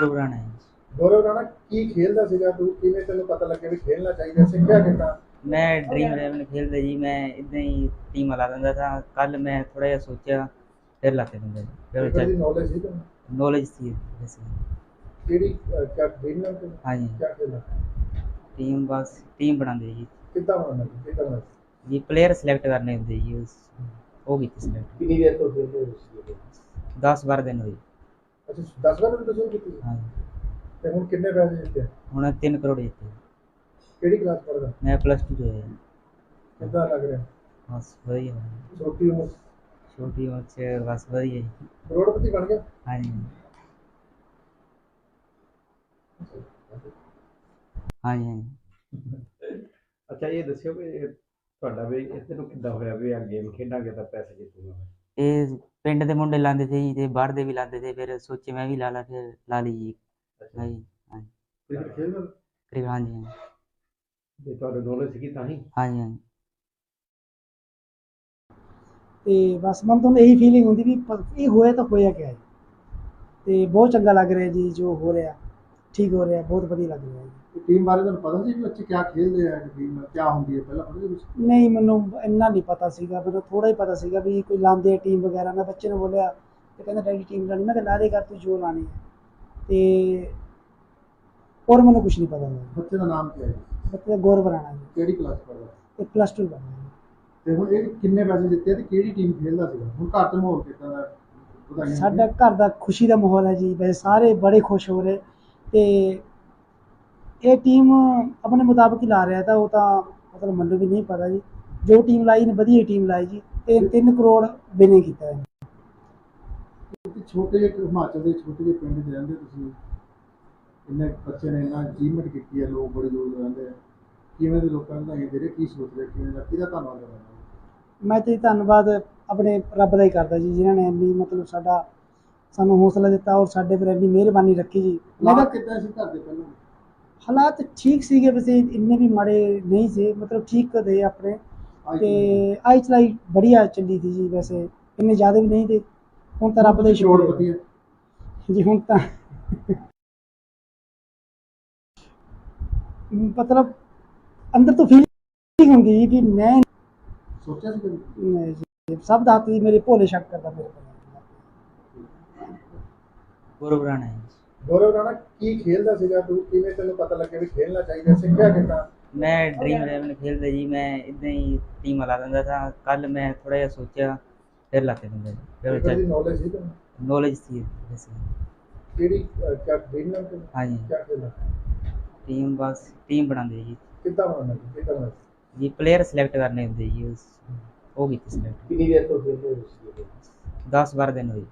ਗੌਰਵ ਰਾਣਾ ਹੈ ਗੌਰਵ ਰਾਣਾ ਕੀ ਖੇਲਦਾ ਸੀਗਾ? ਤੂੰ ਕਿਵੇਂ ਤੈਨੂੰ ਪਤਾ ਲੱਗਿਆ ਵੀ ਖੇਲਣਾ ਚਾਹੀਦਾ ਸਿੱਖਿਆ ਕਿੱਦਾਂ ਮੈਂ ਡ੍ਰੀਮ 11 ਖੇਲਦਾ ਜੀ। ਮੈਂ ਇਦਾਂ ਹੀ ਟੀਮ ਲਾ ਦਿੰਦਾ था ਕੱਲ ਮੈਂ ਥੋੜਾ ਜਿਹਾ ਸੋਚਿਆ ਫਿਰ ਲਾ ਕੇ ਦਿੰਦਾ ਜੀ। ਨੌਲੇਜ ਸੀ ਤੈਨੂੰ? ਨੌਲੇਜ ਸੀ ਵੈਸੇ। ਕਿਹੜੀ ਕਿਆ ਡ੍ਰੀਮ ਨਾਲ ਤੂੰ ਹਾਂਜੀ ਕਿਆ ਖੇਲਣਾ ਟੀਮ ਬਸ ਟੀਮ ਬਣਾਉਂਦੇ ਜੀ। ਕਿੱਦਾਂ ਬਣਾਉਣਾ ਕਿੱਦਾਂ ਬਣਾਉਣਾ ਜੀ ਪਲੇਅਰ ਸਿਲੈਕਟ ਕਰਨੇ ਹੁੰਦੇ ਜੀ ਉਸ ਉਹ ਕੀਤੀ ਸਿਲੈਕਟ ਕਿੰਨੀ ਦੇਰ ਤੋਂ ਖੇਲਦੇ ਹੋ ਤੁਸੀਂ? 10 12 ਦਿਨ ਹੋਏ। ਅੱਛਾ 10 ਵਾਰ ਤੁਸੀਂ ਕੀਤੀ ਸੀ? ਹਾਂਜੀ। ਤੇ ਹੁਣ ਕਿੰਨੇ ਪੈਸੇ ਦਿੱਤੇ? ਹੁਣ 3 ਕਰੋੜ ਜਿੱਤੇ ਕਿਹੜੀ ਕਲਾਸ ਪੜ੍ਹਦਾ? ਮੈਂ ਪਲੱਸ 2 ਚ ਹੋਇਆ ਜੀ। ਕਿੱਦਾਂ ਲੱਗ ਰਿਹਾ? ਬਸ ਵਧੀਆ। ਹੋਇਆ। ਛੋਟੀ ਉਮਰ ਛੋਟੀ ਉਮਰ ਚ ਬਸ ਵਧੀਆ ਜੀ। ਕਰੋੜਪਤੀ ਬਣ ਗਿਆ? ਹਾਂਜੀ। ਹਾਂਜੀ ਹਾਂਜੀ। ਅੱਛਾ ਇਹ ਦੱਸਿਓ ਵੀ ਤੁਹਾਡਾ ਵੀ ਇਸ ਨੂੰ ਕਿੱਦਾਂ ਹੋਇਆ ਵੀ ਆ ਗੇਮ ਖੇਡਾਂਗੇ ਤਾਂ ਪੈਸੇ ਜਿੱਤੂਗਾ ਇਹ ਪਿੰਡ ਦੇ ਮੁੰਡੇ ਲਾਉਂਦੇ ਸੀ ਜੀ ਤੇ ਬਾਹਰ ਦੇ ਵੀ ਲਾਉਂਦੇ ਸੀ ਫਿਰ ਸੋਚੇ ਮੈਂ ਵੀ ਲਾ ਲਾ ਫਿਰ ਲਾ ਲਈ ਜੀ। ਅੱਛਾ। ਹਾਂਜੀ ਹਾਂਜੀ। ਕ੍ਰਿਕਟ ਖੇਲਦਾ ਕਰੀਬ ਹਾਂਜੀ ਹਾਂਜੀ। ਜੇ ਤੁਹਾਨੂੰ ਨੌਲੇਜ ਸੀਗੀ ਤਾਂ ਹੀ? ਹਾਂਜੀ ਹਾਂਜੀ। ਤੇ ਬਸ ਮਨ ਤੋਂ ਇਹੀ ਫੀਲਿੰਗ ਹੁੰਦੀ ਵੀ ਪ- ਇਹ ਹੋਇਆ ਤਾਂ ਹੋਇਆ ਕਿਆ ਹੈ ਤੇ ਬਹੁਤ ਚੰਗਾ ਲੱਗ ਰਿਹਾ ਜੀ ਜੋ ਹੋ ਰਿਹਾ। ਠੀਕ ਹੋ ਰਿਹਾ ਬਹੁਤ ਵਧੀਆ ਲੱਗ ਰਿਹਾ ਜੀ। ਟੀਮ ਬਾਰੇ ਤੁਹਾਨੂੰ ਪਤਾ ਸੀ ਵੀ ਬੱਚੇ ਕਿਆ ਖੇਲਦੇ ਆ ਟੀਮ ਕਿਆ ਹੁੰਦੀ ਹੈ? ਪਹਿਲਾਂ ਸੀ ਕੁਛ? ਨਹੀਂ ਮੈਨੂੰ ਇੰਨਾ ਨਹੀਂ ਪਤਾ ਸੀਗਾ ਮੈਨੂੰ ਥੋੜਾ ਹੀ ਪਤਾ ਸੀਗਾ ਵੀ ਕੋਈ ਲਾਉਂਦੇ ਟੀਮ ਵਗੈਰਾ। ਮੈਂ ਬੱਚੇ ਨੂੰ ਬੋਲਿਆ ਤੇ ਕਹਿੰਦਾ ਡੈਡੀ ਟੀਮ ਲਾਣੀ ਮੈਂ ਕਿਹਾ ਲਾ ਦੇ ਕਰ ਤੂੰ ਜੋ ਲਾਣੀ ਹੈ। ਤੇ ਹੋਰ ਮੈਨੂੰ ਕੁਝ ਨਹੀਂ ਪਤਾ ਹੈ ਬੱਚੇ ਦਾ ਨਾਮ ਕੀ ਹੈ? ਬੱਚੇ ਦਾ ਗੌਰਵ ਰਾਣਾ ਜੀ। ਕਿਹੜੀ ਕਲਾਸ ਪੜ੍ਹਦਾ ਤੇ ਪਲੱਸ 2 ਕਰਨਾ ਜੀ। ਤੇ ਹੁਣ ਇਹ ਕਿੰਨੇ ਪੈਸੇ ਦਿੱਤੇ ਤੇ ਕਿਹੜੀ ਟੀਮ ਖੇਲਦਾ ਸੀਗਾ? ਹੁਣ ਘਰ ਚ ਮਾਹੌਲ ਕਿੱਦਾਂ ਦਾ? ਵਧਾਈਆਂ ਸਾਡਾ ਘਰ ਦਾ ਖੁਸ਼ੀ ਦਾ ਮਾਹੌਲ ਹੈ ਜੀ। ਵੈਸੇ ਸਾਰੇ ਬੜੇ ਖੁਸ਼ ਹੋ ਰਹੇ। ਤੇ ਇਹ ਟੀਮ ਆਪਣੇ ਮੁਤਾਬਕ ਹੀ ਲਾ ਰਿਹਾ ਤਾਂ ਉਹ ਤਾਂ ਮਤਲਬ ਮੈਨੂੰ ਵੀ ਨਹੀਂ ਪਤਾ ਜੀ। ਜੋ ਟੀਮ ਲਾਈ ਨੇ ਵਧੀਆ ਟੀਮ ਲਾਈ ਜੀ ਤੇ 3 ਕਰੋੜ ਬਿਨੇ ਕੀਤਾ ਹੈ ਕਿ ਛੋਟੇ ਜਿਹੇ ਹਿਮਾਚਲ ਦੇ ਛੋਟੇ ਜਿਹੇ ਪਿੰਡ 'ਚ ਰਹਿੰਦੇ ਤੁਸੀਂ? ਇੰਨੇ ਬੱਚੇ ਨੇ ਇੰਨਾ ਅਚੀਵਮੈਂਟ ਕੀਤੀ ਹੈ ਲੋਕ ਬੜੇ ਦੂਰ ਰਹਿੰਦੇ ਆ। ਕਿਵੇਂ ਦੇ ਲੋਕਾਂ ਦੇ ਰਹੇ ਕੀ ਸੋਚ ਰਹੇ ਕਿਵੇਂ ਦਾ ਕਿਹਦਾ ਧੰਨਵਾਦ ਕਰਨਾ ਮੈਂ ਤੇ ਧੰਨਵਾਦ ਆਪਣੇ ਰੱਬ ਦਾ ਹੀ ਕਰਦਾ ਜੀ ਜਿਨ੍ਹਾਂ ਨੇ ਇੰਨੀ ਮਤਲਬ ਸਾਡਾ ਸਾਨੂੰ ਹੌਸਲਾ ਦਿੱਤਾ ਔਰ ਸਾਡੇ ਪਰ ਇੰਨੀ ਮਿਹਰਬਾਨੀ ਰੱਖੀ ਜੀ। ਲਾਗ ਕਿੱਦਾਂ ਸੀ ਘਰ ਦੇ ਪਹਿਲਾਂ? ਹਾਲਾਤ ਠੀਕ ਸੀਗੇ ਵੈਸੇ ਇੰਨੇ ਵੀ ਮਾੜੇ ਨਹੀਂ ਸੀ ਮਤਲਬ ਠੀਕ ਦੇ ਆਪਣੇ। ਤੇ ਆਈ ਚਲਾਈ ਬੜੀਆ ਚੱਲੀ ਸੀ ਜੀ ਵੈਸੇ ਇੰਨੇ ਜ਼ਿਆਦਾ ਵੀ ਨਹੀਂ ਤੇ ਹੁਣ ਤਾਂ ਰੱਬ ਦਾ ਸ਼ੁਕਰ ਹੈ ਜੀ ਹੁਣ ਤਾਂ ਮਤਲਬ ਅੰਦਰ ਤੋਂ ਫੀਲਿੰਗ ਹੁੰਦੀ ਜੀ ਵੀ ਮੈਂ ਸੋਚਿਆ ਸੀ ਜੀ, ਸਭ ਦਾ ਹੱਥ ਮੇਰੇ ਭੋਲੇ ਸ਼ੱਕ ਕਰਦਾ ਮੇਰੇ ਗੌਰਵ ਰਾਣਾ ਹੈ ਗੌਰਵ ਰਾਣਾ ਕੀ ਖੇਲਦਾ ਸੀਗਾ? ਤੂੰ ਕਿਵੇਂ ਤੈਨੂੰ ਪਤਾ ਲੱਗਿਆ ਵੀ ਖੇਲਣਾ ਚਾਹੀਦਾ ਸਿੱਖਿਆ ਕਿੱਦਾਂ? ਮੈਂ ਡ੍ਰੀਮ 11 ਖੇਲਦਾ ਜੀ। ਮੈਂ ਇਦਾਂ ਹੀ ਟੀਮ ਲਾ ਦਿੰਦਾ था ਕੱਲ ਮੈਂ ਥੋੜਾ ਜਿਹਾ ਸੋਚਿਆ ਫਿਰ ਲਾ ਕੇ ਦਿੰਦਾ ਜੀ। ਫਿਰ ਨੌਲੇਜ ਸੀ ਤੈਨੂੰ? ਨੌਲੇਜ ਸੀ ਵੈਸੇ ਕਿਹੜੀ ਅਹ, ਕਿਆ ਨਾਲ ਤੂੰ ਹਾਂਜੀ। ਕਿਆ ਖੇਲਣਾ ਟੀਮ ਬਸ ਟੀਮ ਬਣਾਉਂਦੇ ਜੀ। ਕਿੱਦਾਂ ਬਣਾਉਣਾ ਕਿੱਦਾਂ ਬਣਾਉਣਾ ਜੀ ਪਲੇਅਰ ਸਿਲੈਕਟ ਕਰਨੇ ਹੁੰਦੇ ਜੀ ਉਸ ਉਹ ਕੀਤੀ ਸਿਲੈਕਟ ਕਿੰਨੀ ਦੇਰ ਤੋਂ ਖੇਲਦੇ ਹੋ ਤੁਸੀਂ? 10 12 ਦਿਨ ਹੋਏ।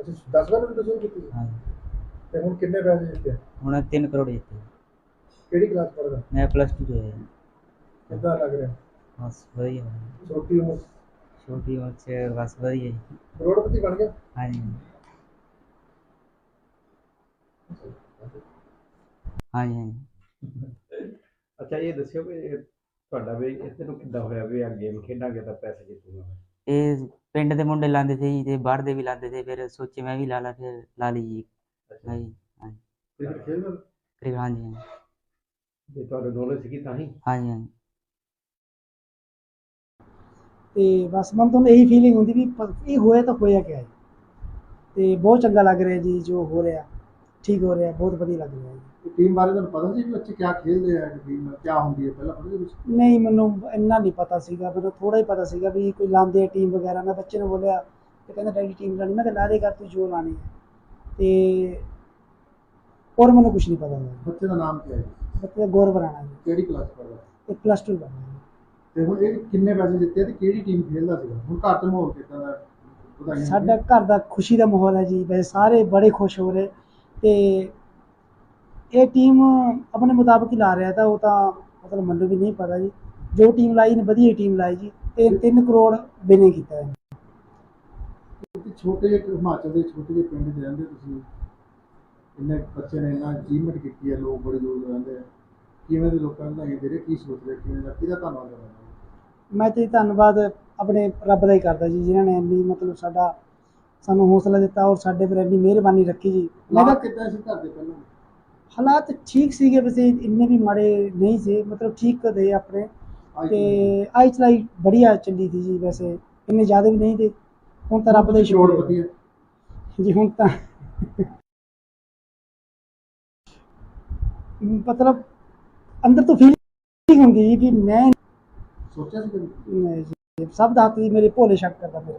ਅੱਛਾ 10 ਵਾਰ ਤੁਸੀਂ ਕੀਤੀ ਸੀ? ਹਾਂਜੀ। ਤੇ ਹੁਣ ਕਿੰਨੇ ਪੈਸੇ ਦਿੱਤੇ? ਹੁਣ 3 ਕਰੋੜ ਜਿੱਤੇ ਕਿਹੜੀ ਕਲਾਸ ਪੜ੍ਹਦਾ? ਮੈਂ ਪਲੱਸ 2 ਚ ਹੋਇਆ ਜੀ। ਕਿੱਦਾਂ ਲੱਗ ਰਿਹਾ? ਬਸ ਵਧੀਆ। ਹੋਇਆ। ਛੋਟੀ ਉਮਰ? ਛੋਟੀ ਉਮਰ ਚ ਬਸ ਵਧੀਆ ਜੀ। ਕਰੋੜਪਤੀ ਬਣ ਗਿਆ? ਹਾਂਜੀ। ਹਾਂਜੀ ਹਾਂਜੀ। ਅੱਛਾ ਇਹ ਦੱਸਿਓ ਵੀ ਤੁਹਾਡਾ ਵੀ ਇਸ ਨੂੰ ਕਿੱਦਾਂ ਹੋਇਆ ਵੀ ਆ ਗੇਮ ਖੇਡਾਂਗੇ ਤਾਂ ਪੈਸੇ ਜਿੱਤੂਗਾ ਮੈਂ? ਇਹ ਪਿੰਡ ਦੇ ਮੁੰਡੇ ਲਾਉਂਦੇ ਸੀ ਜੀ ਤੇ ਬਾਹਰ ਦੇ ਵੀ ਲਾਉਂਦੇ ਸੀ ਫਿਰ ਸੋਚੇ ਮੈਂ ਵੀ ਲਾ ਲਾ ਫਿਰ ਲਾ ਲਈ ਜੀ। ਅੱਛਾ। ਹਾਂਜੀ ਹਾਂਜੀ। ਕ੍ਰਿਕਟ ਖੇਲਦਾ ਕਰੀਬ ਹਾਂਜੀ ਹਾਂਜੀ। ਜੇ ਤੁਹਾਨੂੰ ਨੌਲੇਜ ਸੀਗੀ ਤਾਂ ਹੀ? ਹਾਂਜੀ ਹਾਂਜੀ। ਤੇ ਬਸ ਮਨ ਤੋਂ ਇਹੀ ਫੀਲਿੰਗ ਹੁੰਦੀ ਵੀ ਪ- ਇਹ ਹੋਇਆ ਤਾਂ ਹੋਇਆ ਕਿਆ ਹੈ ਤੇ ਬਹੁਤ ਚੰਗਾ ਲੱਗ ਰਿਹਾ ਜੀ ਜੋ ਹੋ ਰਿਹਾ। ਠੀਕ ਹੋ ਰਿਹਾ ਬਹੁਤ ਵਧੀਆ ਲੱਗ ਰਿਹਾ ਜੀ। ਟੀਮ ਬਾਰੇ ਤੁਹਾਨੂੰ ਪਤਾ ਸੀ ਵੀ ਬੱਚੇ ਕਿਆ ਖੇਲਦੇ ਆ ਟੀਮ ਕਿਆ ਹੁੰਦੀ ਹੈ ਪਹਿਲਾਂ ਸੀ ਕੁਛ? ਨਹੀਂ ਮੈਨੂੰ ਇੰਨਾ ਨਹੀਂ ਪਤਾ ਸੀਗਾ ਮੈਨੂੰ ਥੋੜਾ ਹੀ ਪਤਾ ਸੀਗਾ ਵੀ ਕੋਈ ਲਾਉਂਦੇ ਟੀਮ ਵਗੈਰਾ ਮੈਂ ਬੱਚੇ ਨੂੰ ਬੋਲਿਆ ਤੇ ਕਹਿੰਦਾ ਡੈਡੀ ਟੀਮ ਲਾਣੀ ਮੈਂ ਕਿਹਾ ਲਾ ਦੇ ਕਰ ਤੂੰ ਜੋ ਲਾਣੀ ਹੈ ਤੇ ਹੋਰ ਮੈਨੂੰ ਕੁਝ ਨਹੀਂ ਪਤਾ ਹੈ ਬੱਚੇ ਦਾ ਨਾਮ ਕੀ ਹੈ ਬੱਚੇ ਦਾ ਗੌਰਵ ਰਾਣਾ ਜੀ। ਕਿਹੜੀ ਕਲਾਸ ਪੜ੍ਹਦਾ? ਤੇ ਪਲੱਸ 2 ਕਰਨਾ ਜੀ। ਤੇ ਹੁਣ ਇਹ ਕਿੰਨੇ ਪੈਸੇ ਦਿੱਤੇ ਤੇ ਕਿਹੜੀ ਟੀਮ ਖੇਲਦਾ ਸੀਗਾ? ਹੁਣ ਘਰ ਚ ਮਾਹੌਲ ਕਿੱਦਾਂ ਦਾ? ਸਾਡਾ ਘਰ ਦਾ ਖੁਸ਼ੀ ਦਾ ਮਾਹੌਲ ਹੈ ਜੀ ਵੈਸੇ ਸਾਰੇ ਬੜੇ ਖੁਸ਼ ਹੋ ਰਹੇ। ਤੇ ਇਹ ਟੀਮ ਆਪਣੇ ਮੁਤਾਬਕ ਹੀ ਲਾ ਰਿਹਾ ਤਾਂ ਉਹ ਤਾਂ ਮਤਲਬ ਮੈਨੂੰ ਵੀ ਨਹੀਂ ਪਤਾ ਜੀ। ਜੋ ਟੀਮ ਲਾਈ ਨੇ ਵਧੀਆ ਟੀਮ ਲਾਈ ਜੀ। ਤੇ 3 ਕਰੋੜ ਬਿਨੇ ਕੀਤਾ ਹੈ। ਕਿ ਛੋਟੇ ਜਿਹੇ ਹਿਮਾਚਲ ਦੇ ਛੋਟੇ ਜਿਹੇ ਪਿੰਡ 'ਚ ਰਹਿੰਦੇ ਤੁਸੀਂ? ਇੰਨੇ ਬੱਚੇ ਨੇ ਇੰਨਾ ਅਚੀਵਮੈਂਟ ਕੀਤੀ ਹੈ ਲੋਕ ਬੜੇ ਦੂਰ ਰਹਿੰਦੇ ਆ। ਕਿਵੇਂ ਦੇ ਲੋਕਾਂ ਦੇ ਰਹੇ ਕੀ ਸੋਚ ਰਹੇ ਕਿਵੇਂ ਦਾ ਕਿਹਦਾ ਧੰਨਵਾਦ ਕਰਨਾ? ਮੈਂ ਤੇ ਧੰਨਵਾਦ ਆਪਣੇ ਰੱਬ ਦਾ ਹੀ ਕਰਦਾ ਜੀ ਜਿਨ੍ਹਾਂ ਨੇ ਇੰਨੀ ਮਤਲਬ ਸਾਡਾ ਸਾਨੂੰ ਹੌਸਲਾ ਦਿੱਤਾ ਔਰ ਸਾਡੇ ਪਰ ਇੰਨੀ ਮਿਹਰਬਾਨੀ ਰੱਖੀ ਜੀ। ਤਾਂ ਕਿੱਦਾਂ ਸੀ ਘਰ ਦੇ ਪਹਿਲਾਂ? ਹਾਲਾਤ ਠੀਕ ਸੀਗੇ ਵੈਸੇ ਇੰਨੇ ਵੀ ਮਾੜੇ ਨਹੀਂ ਸੀ ਮਤਲਬ ਠੀਕ ਦੇ ਆਪਣੇ। ਤੇ ਆਈ ਚਲਾਈ ਬੜੀਆ ਚੱਲੀ ਸੀ ਜੀ ਵੈਸੇ ਇੰਨੇ ਜ਼ਿਆਦਾ ਵੀ ਨਹੀਂ ਤੇ ਹੁਣ ਤਾਂ ਰੱਬ ਦਾ ਹੀ ਸ਼ੁਕਰ ਹੈ। ਜੀ ਹੁਣ ਤਾਂ ਮਤਲਬ ਅੰਦਰ ਤੋਂ ਫੀਲਿੰਗ ਹੁੰਦੀ ਕਿ ਮੈਂ ਸੋਚਿਆ ਸੀ ਜੀ, ਸਭ ਦਾ ਹੱਥ ਜੀ ਮੇਰੇ ਭੋਲੇ ਸ਼ੱਕ ਕਰਦਾ ਮੇਰੇ